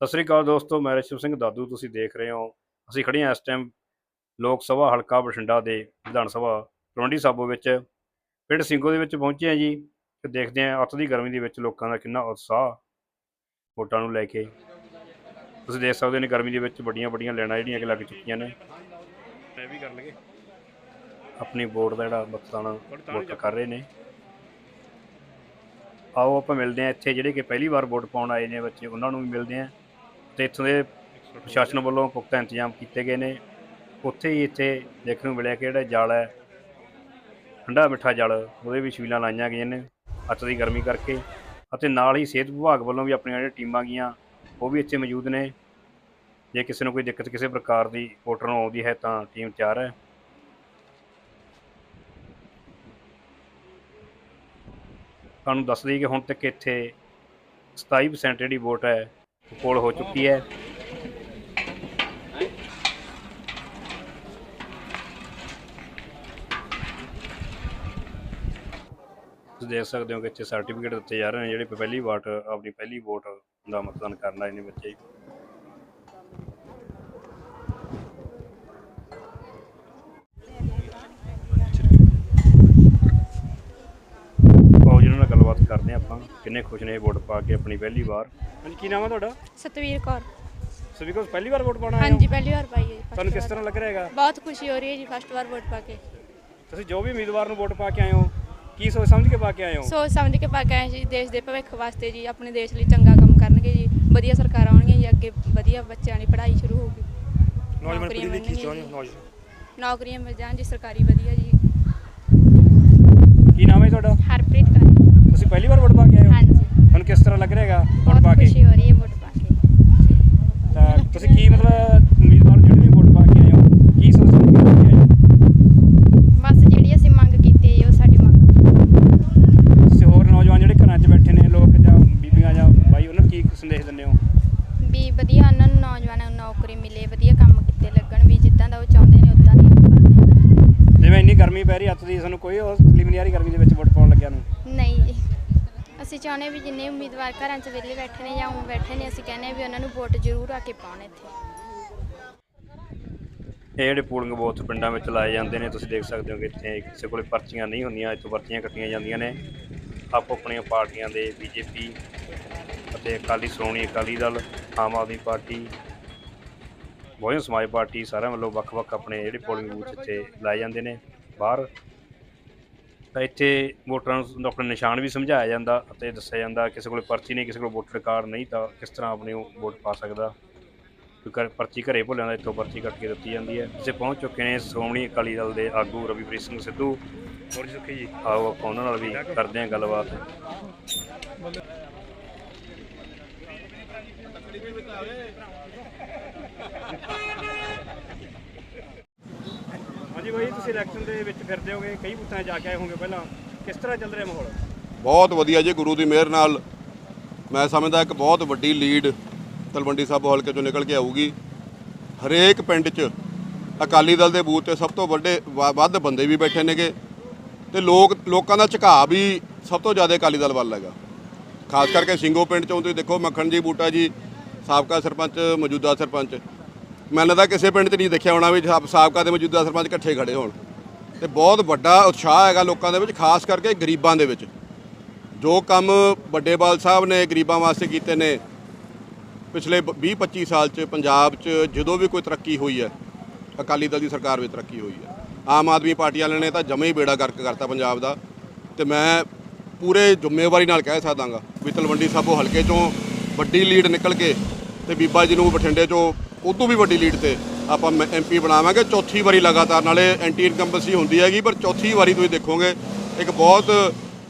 ਸਤਿ ਸ੍ਰੀ ਅਕਾਲ ਦੋਸਤੋ ਮੈਂ ਰਿਸ਼ਵ ਸਿੰਘ ਦਾਦੂ ਤੁਸੀਂ ਦੇਖ ਰਹੇ ਹੋ। ਅਸੀਂ ਖੜੇ ਹਾਂ ਇਸ ਟਾਈਮ ਲੋਕ ਸਭਾ ਹਲਕਾ ਬਠਿੰਡਾ ਦੇ ਵਿਧਾਨ ਸਭਾ ਤਲਵੰਡੀ ਸਾਬੋ ਵਿੱਚ। ਪਿੰਡ ਸਿੰਘੋ ਦੇ ਵਿੱਚ ਪਹੁੰਚੇ ਹਾਂ ਜੀ ਤੇ ਦੇਖਦੇ ਹਾਂ ਅੱਤ ਦੀ ਗਰਮੀ ਦੇ ਵਿੱਚ ਲੋਕਾਂ ਦਾ ਕਿੰਨਾ ਉਤਸ਼ਾਹ ਵੋਟਾਂ ਨੂੰ ਲੈ ਕੇ। ਤੁਸੀਂ ਦੇਖ ਸਕਦੇ ਹੋ ਨੇ ਗਰਮੀ ਦੇ ਵਿੱਚ ਵੱਡੀਆਂ ਵੱਡੀਆਂ ਲੈਣਾ ਜਿਹੜੀਆਂ ਕਿ ਲੱਗ ਚੁੱਕੀਆਂ ਨੇ। ਇਹ ਵੀ ਕਰ ਲਗੇ ਆਪਣੀ ਵੋਟ ਦਾ ਜਿਹੜਾ ਮਤਦਾਨ ਵੋਟ ਕਰ ਰਹੇ ਨੇ। ਆਓ ਆਪਾਂ ਮਿਲਦੇ ਹਾਂ ਇੱਥੇ ਜਿਹੜੇ ਕਿ ਪਹਿਲੀ ਵਾਰ ਵੋਟ ਪਾਉਣ ਆਏ ਨੇ ਬੱਚੇ ਉਹਨਾਂ ਨੂੰ ਵੀ ਮਿਲਦੇ ਹਾਂ। ਤੇ ਇੱਥੋਂ ਦੇ ਪ੍ਰਸ਼ਾਸਨ ਵੱਲੋਂ ਪੁਖਤਾ ਇੰਤਜ਼ਾਮ ਕੀਤੇ ਗਏ ਨੇ। ਉੱਥੇ ਹੀ ਇੱਥੇ ਦੇਖਣ ਨੂੰ ਮਿਲਿਆ ਕਿ ਜਿਹੜਾ ਜਲ ਹੈ, ਠੰਡਾ ਮਿੱਠਾ ਜਲ, ਉਹਦੇ ਵੀ ਛਬੀਲਾਂ ਲਾਈਆਂ ਗਈਆਂ ਨੇ ਅੱਤ ਦੀ ਗਰਮੀ ਕਰਕੇ ਅਤੇ ਨਾਲ ਹੀ ਸਿਹਤ ਵਿਭਾਗ ਵੱਲੋਂ ਵੀ ਆਪਣੀਆਂ ਜਿਹੜੀਆਂ ਟੀਮਾਂ ਗਈਆਂ, ਉਹ ਵੀ ਇੱਥੇ ਮੌਜੂਦ ਨੇ। ਜੇ ਕਿਸੇ ਨੂੰ ਕੋਈ ਦਿੱਕਤ ਕਿਸੇ ਪ੍ਰਕਾਰ ਦੀ ਵੋਟਰ ਨੂੰ ਆਉਂਦੀ ਹੈ ਤਾਂ ਟੀਮ ਤਿਆਰ ਹੈ। ਤੁਹਾਨੂੰ ਦੱਸ ਦਈਏ ਕਿ ਹੁਣ ਤੱਕ ਇੱਥੇ 27% ਜਿਹੜੀ ਵੋਟ ਹੈ ਉਹ ਹੋ ਚੁੱਕੀ ਹੈ। ਤੁਸੀਂ ਦੇਖ ਸਕਦੇ ਹੋ ਕਿ ਇੱਥੇ ਸਰਟੀਫਿਕੇਟ ਦਿੱਤੇ ਜਾ ਰਹੇ ਨੇ, ਜਿਹੜੇ ਪਹਿਲੀ ਵਾਰ, ਆਪਣੀ ਪਹਿਲੀ ਵੋਟ ਦਾ ਮਤਦਾਨ ਕਰਨ ਆਏ ਨੇ ਬੱਚੇ ਆਓ ਜਿਹਨਾਂ ਨਾਲ ਗੱਲਬਾਤ ਕਰਦੇ ਹਾਂ ਆਪਾਂ, ਕਿੰਨੇ ਖੁਸ਼ ਨੇ ਇਹ ਵੋਟ ਪਾ ਕੇ ਆਪਣੀ ਪਹਿਲੀ ਵਾਰ। ਹਾਂਜੀ ਕੀ ਨਾਮ ਹੈ ਤੁਹਾਡਾ? ਸਤਵੀਰ ਕੌਰ। ਸੋ ਬਿਕੋਜ਼ ਪਹਿਲੀ ਵਾਰ ਵੋਟ ਪਾਉਣਾ ਆਏ ਹੋ? ਹਾਂਜੀ ਪਹਿਲੀ ਵਾਰ ਪਾਈ ਹੈ ਜੀ, ਤੁਹਾਨੂੰ ਕਿਸ। ਤਰ੍ਹਾਂ ਲੱਗ ਰਿਹਾ ਹੈਗਾ? ਬਹੁਤ ਖੁਸ਼ੀ ਹੋ ਰਹੀ ਹੈ ਜੀ ਫਸਟ ਵਾਰ ਵੋਟ ਪਾ ਕੇ। ਤੁਸੀਂ ਜੋ ਵੀ ਉਮੀਦਵਾਰ ਨੂੰ ਵੋਟ ਪਾ ਕੇ ਆਏ ਹੋ ਕੀ ਸੋਚ ਸਮਝ ਕੇ ਪਾ ਕੇ ਆਏ ਹੋ? ਸੋਚ ਸਮਝ ਕੇ ਪਾ ਕੇ ਆਏ ਜੀ ਦੇਸ਼ ਦੇ ਭਵਿੱਖ ਵਾਸਤੇ ਜੀ ਆਪਣੇ ਦੇਸ਼ ਲਈ ਚੰਗਾ ਕੰਮ ਕਰਨਗੇ ਜੀ ਵਧੀਆ ਸਰਕਾਰਾਂ ਆਉਣਗੀਆਂ ਜੀ ਅੱਗੇ ਵਧੀਆ ਬੱਚਿਆਂ ਦੀ ਪੜ੍ਹਾਈ ਸ਼ੁਰੂ ਹੋਊਗੀ। ਨੌਜਵਾਨ ਨੌਕਰੀਆਂ ਪੀੜ੍ਹੀ ਲਈ ਕੀ ਮਿਲਣਗੀਆਂ ਚਾਹੁੰਦੇ ਜੀ। ਹੋ ਨੌਜਵਾਨ। ਨੌਕਰੀਆਂ ਮਿਲ ਜਾਣ ਜੀ ਸਰਕਾਰੀ ਵਧੀਆ ਜੀ। ਕੀ ਨਾਮ ਹੈ ਤੁਹਾਡਾ? ਹਰਪ੍ਰੀਤ ਕੌਰ। ਤੁਸੀਂ ਪਹਿਲੀ ਵਾਰ ਵੋਟ ਪਾ ਕੇ ਆਏ ਹੋ? ਹਾਂਜੀ। ਤੁਹਾਨੂੰ ਕਿਸ ਤਰ੍ਹਾਂ ਲੱਗ ਰਿਹਾ ਹੈਗਾ? ਵੋਟ ਪਾ ਬਹੁਤ ਕੇ? ਖੁਸ਼ੀ ਹੋ ਰਹੀ ਹੈ ਵੋਟ ਪਾ ਕੇ। ਤਾਂ ਤੁਸੀਂ ਕੀ ਮਤਲਬ ਉਮੀਦਵਾਰ ਨੂੰ ਜਿਹੜੇ ਵੀ ਵੋਟ ਪਾ ਕੇ ਆਏ ਹੋ? ਕੀ ਸੋਚ ਸਮਝ ਕੇ ਪਾ ਕੇ ਆਏ ਹੋ? ਬਸ ਜਿਹੜੀ ਅਸੀਂ ਮੰਗ ਕੀਤੀ ਹੈ ਉਹ ਸਾਡੀ ਮੰਗ ਤੁਸੀਂ ਹੋਰ ਨੌਜਵਾਨ ਜਿਹੜੇ ਘਰਾਂ 'ਚ ਬੈਠੇ ਨੇ ਲੋਕ ਜਾਂ ਬੀਬੀਆਂ ਜਾਂ ਬਾਈ ਉਹਨਾਂ ਨੂੰ ਕੀ ਸੰਦੇਸ਼ ਦਿੰਦੇ ਹੋ? ਵੀ ਵਧੀਆ ਉਹਨਾਂ ਨੂੰ ਨੌਜਵਾਨਾਂ ਨੂੰ ਨੌਕਰੀ ਮਿਲੇ ਵਧੀਆ ਕੰਮ ਕੀਤੇ ਲੱਗਣ ਵੀ ਜਿੱਦਾਂ ਦਾ ਉਹ ਚਾਹੁੰਦੇ ਨੇ ਉਦਾਂ ਦੀ ਉਹ ਕਰਦੇ ਜਿਵੇਂ ਇੰਨੀ ਗਰਮੀ ਪੈ ਰਹੀ ਅੱਤ ਦੀ ਸਾਨੂੰ ਕੋਈ ਉਸ ਪ੍ਰੀਲਿਮਿਨਰੀ ਗਰਮੀ ਦੇ ਵਿੱਚ ਵੋਟ ਪਾਉਣ ਲੱਗਿਆ ਨੂੰ। ਨਹੀਂ। ਜੀ ਅਸੀਂ ਚਾਹੁੰਦੇ ਵੀ ਜਿੰਨੇ ਉਮੀਦਵਾਰ ਘਰਾਂ 'ਚ ਵਿਹਲੇ ਬੈਠੇ ਨੇ ਜਾਂ ਉਹ ਬੈਠੇ ਨੇ, ਅਸੀਂ ਕਹਿੰਦੇ ਵੀ ਉਹਨਾਂ ਨੂੰ ਵੋਟ ਜ਼ਰੂਰ ਆ ਕੇ ਪਾਉਣ ਇੱਥੇ। ਇਹ ਜਿਹੜੇ ਪੋਲਿੰਗ ਬੂਥ ਪਿੰਡਾਂ ਵਿੱਚ ਲਾਏ ਜਾਂਦੇ ਨੇ, ਤੁਸੀਂ ਦੇਖ ਸਕਦੇ ਹੋ ਕਿ ਇੱਥੇ ਕਿਸੇ ਕੋਲੇ ਪਰਚੀਆਂ ਨਹੀਂ ਹੁੰਦੀਆਂ, ਇੱਥੋਂ ਪਰਚੀਆਂ ਕੱਟੀਆਂ ਜਾਂਦੀਆਂ ਨੇ। ਆਪੋ ਆਪਣੀਆਂ ਪਾਰਟੀਆਂ ਦੇ ਬੀਜੇਪੀ ਅਤੇ ਅਕਾਲੀ ਸ਼੍ਰੋਮਣੀ ਅਕਾਲੀ ਦਲ, ਆਮ ਆਦਮੀ ਪਾਰਟੀ, ਬਹੁਜਨ ਸਮਾਜ ਪਾਰਟੀ ਸਾਰਿਆਂ ਵੱਲੋਂ ਵੱਖ-ਵੱਖ ਆਪਣੇ ਜਿਹੜੇ ਪੋਲਿੰਗ ਬੂਥ ਇੱਥੇ ਲਾਏ ਜਾਂਦੇ ਨੇ। ਬਾਹਰ ਤਾਂ ਇੱਥੇ ਵੋਟਰਾਂ ਨੂੰ ਆਪਣੇ ਨਿਸ਼ਾਨ ਵੀ ਸਮਝਾਇਆ ਜਾਂਦਾ ਅਤੇ ਦੱਸਿਆ ਜਾਂਦਾ ਕਿਸੇ ਕੋਲ ਪਰਚੀ ਨਹੀਂ ਕਿਸੇ ਕੋਲ ਵੋਟਰ ਕਾਰਡ ਨਹੀਂ ਤਾਂ ਕਿਸ ਤਰ੍ਹਾਂ ਆਪਣੀ ਉਹ ਵੋਟ ਪਾ ਸਕਦਾ। ਘਰ ਪਰਚੀ ਘਰੇ ਭੁੱਲਿਆਂ ਦਾ ਇੱਥੋਂ ਪਰਚੀ ਕੱਟ ਕੇ ਦਿੱਤੀ ਜਾਂਦੀ ਹੈ। ਇੱਥੇ ਪਹੁੰਚ ਚੁੱਕੇ ਨੇ ਸ਼੍ਰੋਮਣੀ ਅਕਾਲੀ ਦਲ ਦੇ ਆਗੂ ਰਵੀਪ੍ਰੀਤ ਸਿੰਘ ਸਿੱਧੂ। ਹੋਰ ਸੁਖੀ ਜੀ। ਆਓ ਆਪਾਂ ਉਹਨਾਂ ਨਾਲ ਵੀ ਕਰਦੇ ਹਾਂ ਗੱਲਬਾਤ। ਹਾਂਜੀ ਬਾਈ, ਤੁਸੀਂ ਇਲੈਕਸ਼ਨ ਦੇ ਵਿੱਚ ਫਿਰਦੇ ਹੋਗੇ, ਕਈ ਬੂਥਾਂ 'ਚ ਜਾ ਕੇ ਆਏ ਹੋਗੇ ਪਹਿਲਾਂ। ਕਿਸ ਤਰ੍ਹਾਂ ਚੱਲ ਰਿਹਾ ਮਾਹੌਲ? ਬਹੁਤ ਵਧੀਆ ਜੀ, ਗੁਰੂ ਦੀ ਮਿਹਰ ਨਾਲ। ਮੈਂ ਸਮਝਦਾ ਇੱਕ ਬਹੁਤ ਵੱਡੀ ਲੀਡ ਤਲਵੰਡੀ ਸਾਹਿਬ ਹਲਕੇ ਚੋਂ ਨਿਕਲ ਕੇ ਆਊਗੀ। ਹਰੇਕ ਪਿੰਡ 'ਚ ਅਕਾਲੀ ਦਲ ਦੇ ਬੂਥ ਤੇ ਸਭ ਤੋਂ ਵੱਡੇ, ਵ- ਵੱਧ ਬੰਦੇ ਵੀ ਬੈਠੇ ਨੇਗੇ। ਤੇ ਲੋਕ, ਲੋਕਾਂ ਦਾ ਝੁਕਾਅ ਵੀ ਸਭ ਤੋਂ ਜ਼ਿਆਦਾ ਅਕਾਲੀ ਦਲ ਵੱਲ ਹੈਗਾ। ਖਾਸ ਕਰਕੇ ਸਿੰਘੋ ਪਿੰਡ ਚੋਂ ਤੁਸੀਂ ਦੇਖੋ ਮੱਖਣ ਜੀ ਬੂਟਾ ਜੀ, ਸਾਬਕਾ ਸਰਪੰਚ, ਮੌਜੂਦਾ ਸਰਪੰਚ। ਮੈਨੂੰ ਲੱਗਦਾ ਕਿਸੇ ਪਿੰਡ 'ਚ ਨਹੀਂ ਦੇਖਿਆ ਹੋਣਾ ਵੀ ਸਾਬ- ਸਾਬਕਾ ਤੇ ਮੌਜੂਦਾ ਸਰਪੰਚ ਇਕੱਠੇ ਖੜੇ ਹੋਣ। ਤੇ ਬਹੁਤ ਵੱਡਾ ਉਤਸ਼ਾਹ ਹੈਗਾ ਲੋਕਾਂ ਦੇ ਵਿੱਚ, ਖਾਸ ਕਰਕੇ ਗਰੀਬਾਂ ਦੇ ਵਿੱਚ। ਜੋ ਕੰਮ ਵੱਡੇ ਬਾਲ ਸਾਹਿਬ ਨੇ ਗਰੀਬਾਂ ਵਾਸਤੇ ਕੀਤੇ ਨੇ, ਪਿਛਲੇ 20-25 ਸਾਲ 'ਚ ਪੰਜਾਬ 'ਚ ਜਦੋਂ ਵੀ ਕੋਈ ਤਰੱਕੀ ਹੋਈ ਹੈ, ਅਕਾਲੀ ਦਲ ਦੀ ਸਰਕਾਰ ਵਿੱਚ ਤਰੱਕੀ ਹੋਈ ਹੈ। ਆਮ ਆਦਮੀ ਪਾਰਟੀ ਵਾਲਿਆਂ ਨੇ ਤਾਂ ਜਮੇ ਹੀ ਬੇੜਾ ਗਰਕ ਕਰਤਾ ਪੰਜਾਬ ਦਾ। ਤੇ ਮੈਂ ਪੂਰੇ ਜ਼ਿੰਮੇਵਾਰੀ ਨਾਲ ਕਹਿ ਸਕਦਾਗਾ, ਵੀ ਤਲਵੰਡੀ ਸਾਬੋ ਹਲਕੇ 'ਚੋਂ ਵੱਡੀ ਲੀਡ ਨਿਕਲ ਕੇ ਤੇ ਬੀਬਾ ਜੀ ਨੂੰ ਬਠਿੰਡੇ 'ਚੋਂ ਉਦੋਂ ਵੀ ਵੱਡੀ ਲੀਡ ਤੇ ਆਪਾਂ ਐਮਪੀ ਬਣਾਵਾਂਗੇ। ਚੌਥੀ ਵਾਰੀ ਲਗਾਤਾਰ ਨਾਲੇ ਐਂਟੀ ਇਨਕੰਬੈਂਸੀ ਹੁੰਦੀ ਹੈਗੀ ਪਰ ਚੌਥੀ ਵਾਰੀ ਤੁਸੀਂ ਦੇਖੋਗੇ ਇੱਕ ਬਹੁਤ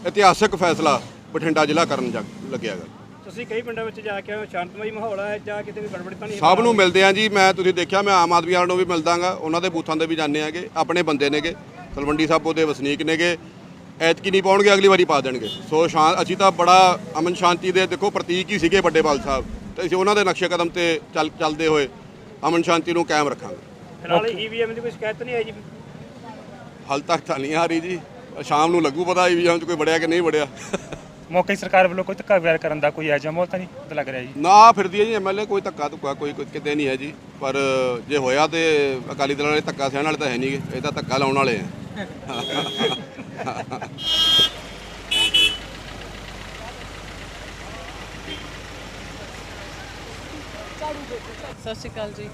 ਇਤਿਹਾਸਕ ਫੈਸਲਾ ਬਠਿੰਡਾ ਜ਼ਿਲ੍ਹਾ ਕਰਨ ਜਾ ਲੱਗਿਆ ਹੈਗਾ। ਤੁਸੀਂ ਕਈ ਪਿੰਡਾਂ ਵਿੱਚ ਜਾ ਕੇ ਸ਼ਾਂਤਮਈ ਮਾਹੌਲ ਹੈ ਜਾਂ ਕਿਤੇ ਵੀ ਗੜਬੜੀ ਤਾਂ ਨਹੀਂ ਸਭ ਨੂੰ ਮਿਲਦੇ ਆ ਜੀ ਮੈਂ ਤੁਸੀਂ ਦੇਖਿਆ ਮੈਂ ਆਮ ਆਦਮੀ ਵਾਲਿਆਂ ਨੂੰ ਵੀ ਮਿਲਦਾਗਾ ਉਹਨਾਂ ਦੇ ਬੂਥਾਂ ਤੇ ਵੀ ਜਾਂਦੇ ਆਗੇ ਆਪਣੇ ਬੰਦੇ ਨੇਗੇ ਤਲਵੰਡੀ ਸਾਬੋ ਦੇ ਵਸਨੀਕ ਨੇਗੇ ਐਤਕੀ ਨਹੀਂ ਪਾਉਣਗੇ ਅਗਲੀ ਵਾਰੀ ਪਾ ਦੇਣਗੇ। ਸੋ ਸ਼ਾਂ ਅਸੀਂ ਤਾਂ ਬੜਾ ਅਮਨ ਸ਼ਾਂਤੀ ਦੇ ਦੇਖੋ ਪ੍ਰਤੀਕ ਹੀ ਸੀਗੇ ਵੱਡੇ ਬਾਲ ਸਾਹਿਬ। ਤੇ ਅਸੀਂ ਉਹਨਾਂ ਦੇ ਨਕਸ਼ੇ ਕਦਮ ਤੇ ਚੱਲ ਚੱਲਦੇ ਹੋਏ ਅਮਨ ਸ਼ਾਂਤੀ ਨੂੰ ਕਾਇਮ ਰੱਖਾਂਗੇ। ਫਿਲਹਾਲ ਈਵੀਐਮ ਦੀ ਕੋਈ ਸ਼ਿਕਾਇਤ ਨਹੀਂ ਆਈ ਜੀ? ਹਾਲ ਤੱਕ ਤਾਂ ਨਹੀਂ ਆ ਰਹੀ ਜੀ। ਸ਼ਾਮ ਨੂੰ ਲੱਗੂ ਪਤਾ ਈਵੀਐਮ ਚ ਕੋਈ ਵੜਿਆ ਕਿ ਨਹੀਂ ਵੜਿਆ। ਮੌਕੇ ਸਰਕਾਰ ਵੱਲੋਂ ਕੋਈ ਧੱਕਾ ਵਗੈਰਾ ਕਰਨ ਦਾ ਕੋਈ ਐਜਾ ਮਾਹੌਲ ਤਾਂ ਨਹੀਂ ਪਤਾ ਲੱਗ ਰਿਹਾ ਜੀ? ਨਾ ਫਿਰਦੀ ਹੈ ਜੀ ਐਮਐਲਏ ਕੋਈ ਧੱਕਾ ਧੁੱਕਾ ਕੋਈ ਕੋਈ ਕਿਤੇ ਨਹੀਂ ਹੈ ਜੀ। ਪਰ ਜੇ ਹੋਇਆ ਤੇ ਅਕਾਲੀ ਦਲ ਵਾਲੇ ਧੱਕਾ ਸਹਿਣ ਵਾਲੇ ਤਾਂ ਹੈ ਨਹੀਂਗੇ ਇਹ ਤਾਂ ਧੱਕਾ ਲਾਉਣ ਵਾਲੇ ਆ। ਸਤਿ ਸ਼੍ਰੀ ਅਕਾਲ ਜੀ।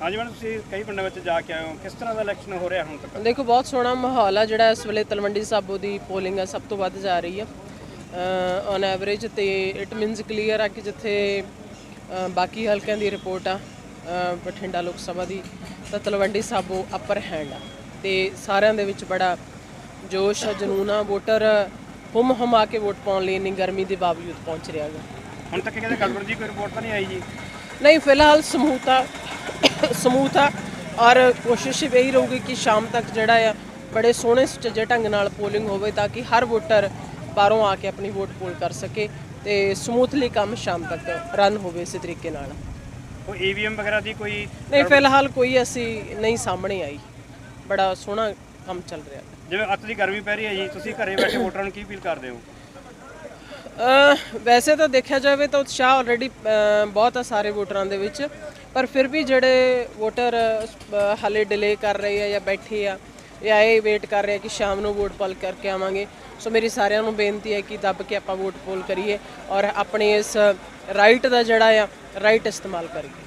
ਹਾਂਜੀ ਮੈਡਮ ਤੁਸੀਂ ਕਈ ਪਿੰਡਾਂ ਵਿੱਚ ਜਾ ਕੇ ਆਏ ਹੋ। ਕਿਸ ਤਰ੍ਹਾਂ ਦਾ ਇਲੈਕਸ਼ਨ ਹੋ ਰਿਹਾ ਹੁਣ ਤੱਕ? ਦੇਖੋ ਬਹੁਤ ਸੋਹਣਾ ਮਾਹੌਲ ਆ ਜਿਹੜਾ ਇਸ ਵੇਲੇ ਤਲਵੰਡੀ ਸਾਬੋ ਦੀ ਪੋਲਿੰਗ ਆ ਸਭ ਤੋਂ ਵੱਧ ਜਾ ਰਹੀ ਆ। ਔਨ ਐਵਰੇਜ ਤੇ ਇਟ ਮੀਨਸ ਕਲੀਅਰ ਆ ਕਿ ਜਿੱਥੇ ਬਾਕੀ ਹਲਕਿਆਂ ਦੀ ਰਿਪੋਰਟ ਆ ਬਠਿੰਡਾ ਲੋਕ ਸਭਾ ਦੀ ਤਾਂ ਤਲਵੰਡੀ ਸਾਬੋ ਅਪਰ ਹੈਂਡ ਆ। ਤੇ ਸਾਰਿਆਂ ਦੇ ਵਿੱਚ ਬੜਾ ਜੋਸ਼ ਆ ਜਨੂਨ ਆ ਵੋਟਰ ਹੁਮ ਹਮਾ ਕੇ ਵੋਟ ਪਾਉਣ ਲਈ ਇੰਨੀ ਗਰਮੀ ਦੇ ਬਾਵਜੂਦ ਪਹੁੰਚ ਰਿਹਾ ਗਾ। ਹੁਣ ਤੱਕ ਕਹਿੰਦੇ ਗੜਬੜ ਦੀ ਕੋਈ ਰਿਪੋਰਟ ਤਾਂ ਨਹੀਂ ਆਈ ਜੀ? ਨਹੀਂ ਫਿਲਹਾਲ ਸਮੂਹਤਾ ਸਮੂਹਤਾ ਔਰ ਕੋਸ਼ਿਸ਼ ਇਹੀ ਰਹੂਗੀ ਕਿ ਸ਼ਾਮ ਤੱਕ ਜਿਹੜਾ ਆ ਬੜੇ ਸੋਹਣੇ ਸੁਚੱਜੇ ਢੰਗ ਨਾਲ ਪੋਲਿੰਗ ਹੋਵੇ ਤਾਂ ਕਿ ਹਰ ਵੋਟਰ ਬਾਹਰੋਂ ਆ ਕੇ ਆਪਣੀ ਵੋਟ ਪੋਲ ਕਰ ਸਕੇ ਤੇ ਸਮੂਥਲੀ ਕੰਮ ਸ਼ਾਮ ਤੱਕ ਰਨ ਹੋਵੇ ਇਸੇ ਤਰੀਕੇ ਨਾਲ। ਕੋਈ ਈਵੀਐਮ ਵਗੈਰਾ ਦੀ ਕੋਈ ਨਹੀਂ ਫਿਲਹਾਲ ਕੋਈ ਅਸੀਂ ਨਹੀਂ ਸਾਹਮਣੇ ਆਈ। ਬੜਾ ਸੋਹਣਾ ਕੰਮ ਚੱਲ ਰਿਹਾ। ਜਿਵੇਂ ਅੱਤ ਦੀ ਗਰਮੀ ਪੈ ਰਹੀ ਹੈ ਜੀ ਤੁਸੀਂ ਘਰੇ ਬੈਠੇ ਵੋਟਰਾਂ ਨੂੰ ਕੀ ਅਪੀਲ ਕਰਦੇ ਹੋ? ਵੈਸੇ ਤਾਂ ਦੇਖਿਆ ਜਾਵੇ ਤਾਂ ਉਤਸ਼ਾਹ ਆਲਰੇਡੀ ਬਹੁਤ ਆ ਸਾਰੇ ਵੋਟਰਾਂ ਦੇ ਵਿੱਚ, ਪਰ ਫਿਰ ਵੀ ਜਿਹੜੇ ਵੋਟਰ ਹਾਲੇ ਡਿਲੇ ਕਰ ਰਹੇ ਆ ਜਾਂ ਬੈਠੇ ਆ, ਜਾਂ ਇਹ ਵੇਟ ਕਰ ਰਹੇ ਆ ਕਿ ਸ਼ਾਮ ਨੂੰ ਵੋਟ ਪੋਲ ਕਰਕੇ ਆਵਾਂਗੇ, ਸੋ ਮੇਰੀ ਸਾਰਿਆਂ ਨੂੰ ਬੇਨਤੀ ਹੈ ਕਿ ਦੱਬ ਕੇ ਆਪਾਂ ਵੋਟ ਪੋਲ ਕਰੀਏ ਔਰ ਆਪਣੇ ਇਸ ਰਾਈਟ ਦਾ ਜਿਹੜਾ ਆ ਰਾਈਟ ਇਸਤੇਮਾਲ ਕਰੀਏ।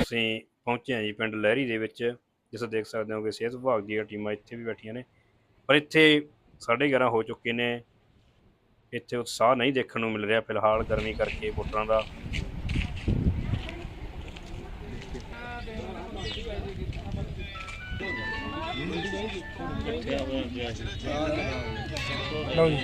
ਅਸੀਂ ਪਹੁੰਚੇ ਹਾਂ ਜੀ ਪਿੰਡ ਲਹਿਰੀ ਦੇ ਵਿੱਚ। ਜਿਸ ਦੇਖ ਸਕਦੇ ਹੋ ਕਿ ਸਿਹਤ ਵਿਭਾਗ ਦੀਆਂ ਟੀਮਾਂ ਇੱਥੇ ਵੀ ਬੈਠੀਆਂ ਨੇ। ਪਰ ਇੱਥੇ 11:30 ਹੋ ਚੁੱਕੇ ਨੇ। ਇੱਥੇ ਉਤਸ਼ਾਹ ਨਹੀਂ ਦੇਖਣ ਨੂੰ ਮਿਲ ਰਿਹਾ ਫਿਲਹਾਲ ਗਰਮੀ ਕਰਕੇ ਵੋਟਰਾਂ ਦਾ। ਲਓ ਜੀ।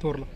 ਤੋਰ ਲਓ